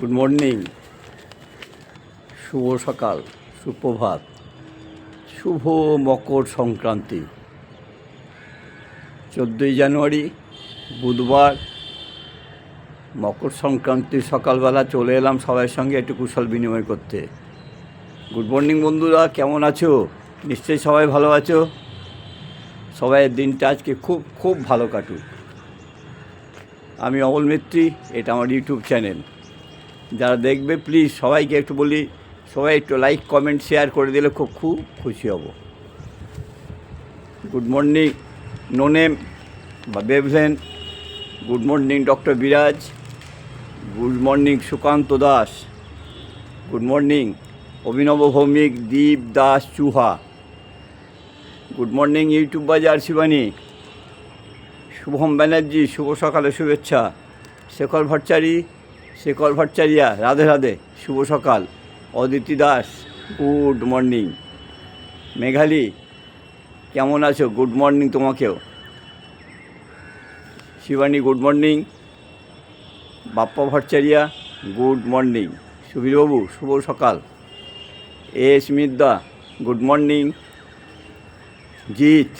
Good morning শুভ সকাল, সুপ্রভাত, শুভ মকর সংক্রান্তি। চোদ্দোই জানুয়ারি, বুধবার, মকর সংক্রান্তির সকালবেলা চলে এলাম সবার সঙ্গে একটু কুশল বিনিময় করতে। গুড মর্নিং বন্ধুরা, কেমন আছো? নিশ্চয়ই সবাই ভালো আছো? সবাইয়ের দিনটা আজকে খুব খুব ভালো কাটুক। আমি অমল মিত্রি, এটা আমার ইউটিউব চ্যানেল। যারা দেখবে প্লিজ সবাইকে একটু বলি, সবাই একটু লাইক কমেন্ট শেয়ার করে দিলে খুব খুব খুশি হব। গুড মর্নিং নোনেম বা বেভলেন good morning doctor Biraj good morning Sukanta Das good morning Abhinav Bhowmik Dip Das চুহা good morning YouTube বাজার শিবানী শুভম ব্যানার্জি শুভ সকালে শুভেচ্ছা শেখর ভট্টাচারী শেখর ভট্টাচারিয়া রাধে রাধে, শুভ সকাল। Aditi Das, good morning. Meghali, কেমন আছো? গুড মর্নিং তোমাকেও। Shivani, good morning. Bappa Bhattacharya good morning. সুবীরবাবু শুভ সকাল। S Midda, good morning. Jeet,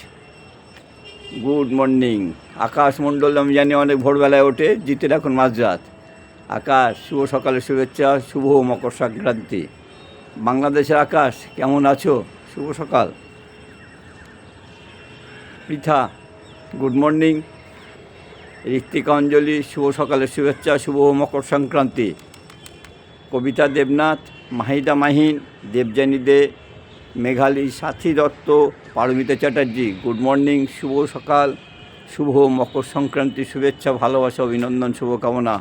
good morning. Akash Mondal, আমি জানি অনেক ভোরবেলায় ওঠে। জিতের এখন মাঝরাত। আকাশ, শুভ সকালে শুভেচ্ছা, শুভ মকর সংক্রান্তি বাংলাদেশের আকাশ, কেমন আছো? শুভ সকাল। Pritha, good morning. Ritwika Anjali, শুভ সকালের শুভেচ্ছা, শুভ মকর সংক্রান্তি কবিতা দেবনাথ, মাহিদা মাহিন, দেবযানী দে, মেঘালী সাথী দত্ত, পারমিতা চ্যাটার্জি, গুড মর্নিং, শুভ সকাল, শুভ মকর সংক্রান্তি শুভেচ্ছা, ভালোবাসা, অভিনন্দন, শুভকামনা।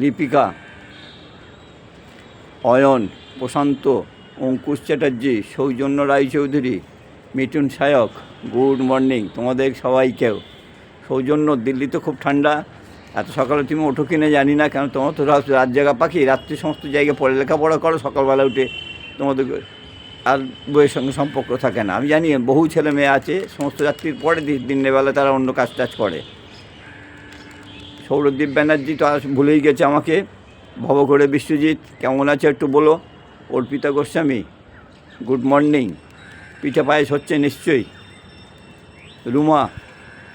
লিপিকা, অয়ন, প্রশান্ত, অঙ্কুশ চ্যাটার্জি, সৌজন্য রায়চৌধুরী, মিঠুন সায়ক গুড মর্নিং, তোমাদের সবাইকেও। সৌজন্য, দিল্লি তো খুব ঠান্ডা, এত সকালে তুমি ওঠো কিনে জানি না, কেন তোমার তো রাত রাত জায়গা পাখি, রাত্রি সমস্ত জায়গায় পড়ে। লেখাপড়া করো, সকালবেলা উঠে তোমাদের আর বইয়ের সঙ্গে সম্পর্ক থাকে না। আমি জানি বহু ছেলে মেয়ে আছে, সমস্ত রাত্রির পরে দিনের বেলা তারা অন্য কাজ টাজ করে। সৌরদীপ ব্যানার্জি তো ভুলেই গেছে আমাকে। ভবঘরে বিশ্বজিৎ, কেমন আছে একটু বলো? Arpita Goswami, good morning. পিঠে পায়েস হচ্ছে নিশ্চয়ই। রুমা,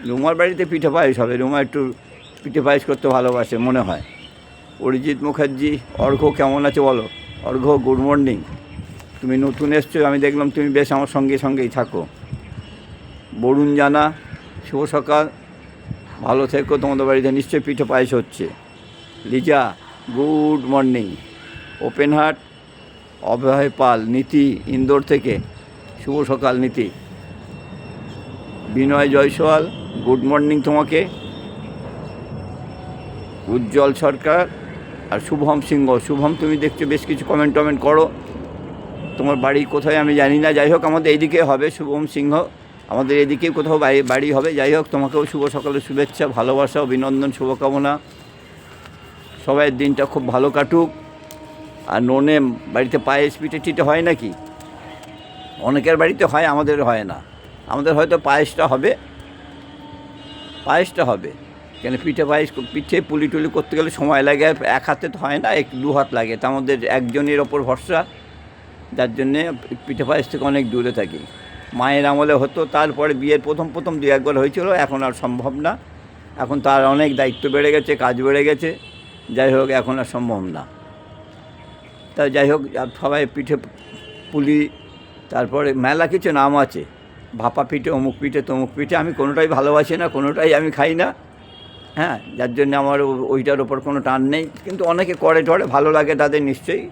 রুমার বাড়িতে পিঠে পায়েস হবে। রুমা একটু পিঠে পায়েস করতে ভালোবাসে, মনে হয়। অরিজিৎ মুখার্জি, অর্ঘ কেমন আছে বলো? Argha, good morning. তুমি নতুন এসছো, আমি দেখলাম তুমি বেশ আমার সঙ্গে সঙ্গেই থাকো। বরুণ জানা, শুভ সকাল। ভালো থেকো তোমাদের বাড়িতে, নিশ্চয়ই পিঠে পায়েস হচ্ছে। Liza, good morning. Open heart, Abhay Pal, Niti, Indore থেকে। শুভ সকাল, নীতি। বিনয় জয়সওয়াল, গুড মর্নিং তোমাকে। উজ্জ্বল সরকার আর শুভম সিংহ। শুভম, তুমি দেখছ বেশ কিছু কমেন্ট টমেন্ট করো। তোমার বাড়ি কোথায় আমি জানি না। যাই হোক, আমাদের এইদিকে হবে শুভম সিংহ। আমাদের এদিকে কোথাও বাড়ি বাড়ি হবে। যাই হোক, তোমাকেও শুভ সকালে শুভেচ্ছা, ভালোবাসা, অভিনন্দন, শুভকামনা। সবাই দিনটা খুব ভালো কাটুক। আর নোনে বাড়িতে পায়েস পিঠে টিটে হয় নাকি? অনেকের বাড়িতে হয়, আমাদের হয় না। আমাদের হয়তো পায়েসটা হবে। পায়েসটা হবে। কেন পিঠে পায়েস, পিঠে পুলি টুলি করতে গেলে সময় লাগে, এক হাতে তো হয় না, এক দু হাত লাগে। তা আমাদের একজনের ওপর ভরসা। যার জন্যে পিঠে পায়েস থেকে অনেক দূরে থাকি। মায়ের আমলে হতো, তারপরে বিয়ের প্রথম প্রথম দু একবার হয়েছিল, এখন আর সম্ভব না। এখন তার অনেক দায়িত্ব বেড়ে গেছে, কাজ বেড়ে গেছে, যাই হোক, এখন আর সম্ভব না। তা যাই হোক সবাই পিঠে পুলি, তারপরে মেলা কিছু নাম আছে, ভাপা পিঠে, অমুক পিঠে, তমুক পিঠে, আমি কোনোটাই ভালোবাসি না, কোনোটাই আমি খাই না। হ্যাঁ যার জন্য আমার ওইটার ওপর কোনো টান নেই, কিন্তু অনেকে করে টরে, ভালো লাগে তাদের নিশ্চয়ই।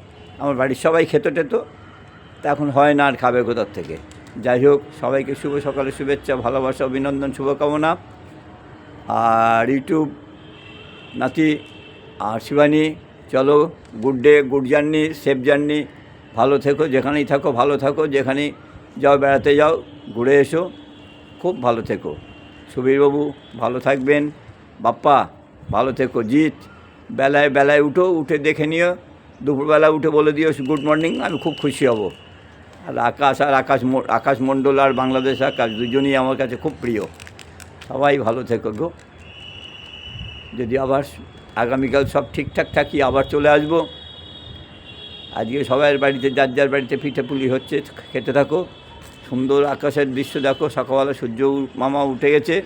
আমার বাড়ির সবাই খেতে টেতো, তা এখন হয় না আর খাবে কোথার থেকে। যাই হোক, সবাইকে শুভ সকালে শুভেচ্ছা, ভালোবাসা, অভিনন্দন, শুভকামনা। আর ইউটিউব নাতি আর শিবানী, চলো good day good journey safe journey ভালো থেকো, যেখানেই থাকো, ভালো থাকো, যেখানেই যাও, বেড়াতে যাও, ঘুরে এসো, খুব ভালো থেকো। সুবীরবাবু, ভালো থাকবেন। বাপ্পা, ভালো থেকো, জিৎ, বেলায় বেলায় উঠো, উঠে দেখে নিও, দুপুরবেলা উঠে বলে দিও, গুড মর্নিং, আমি খুব খুশি হব। আর আকাশ আর আকাশ ম- আকাশ মণ্ডল আর বাংলাদেশ আকাশ দুজনই আমার কাছে খুব প্রিয়। সবাই ভালো থেকো গো। যদি আবার আগামীকাল সব ঠিকঠাক থাকি, আবার চলে আসব। আজকে সবাইয়ের বাড়িতে, যার যার বাড়িতে পিঠে পুলি হচ্ছে, খেতে থাকো। সুন্দর আকাশের দৃশ্য দেখো। সকালবেলা সূর্য মামা উঠে গেছে।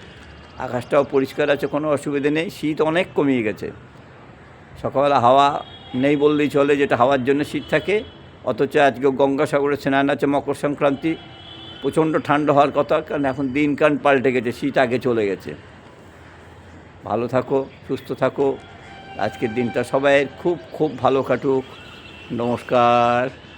আকাশটাও পরিষ্কার আছে, কোনো অসুবিধে নেই। শীত অনেক কমিয়ে গেছে। সকালবেলা হাওয়া নেই বললেই চলে, যেটা হাওয়ার জন্য শীত থাকে। অথচ আজকে গঙ্গাসাগরে স্নান আছে মকর সংক্রান্তি, প্রচণ্ড ঠান্ডা হওয়ার কথা, কারণ এখন দিনকান পাল্টে গেছে, শীত আগে চলে গেছে। ভালো থাকো, সুস্থ থাকো, আজকের দিনটা সবাই খুব খুব ভালো কাটুক। নমস্কার।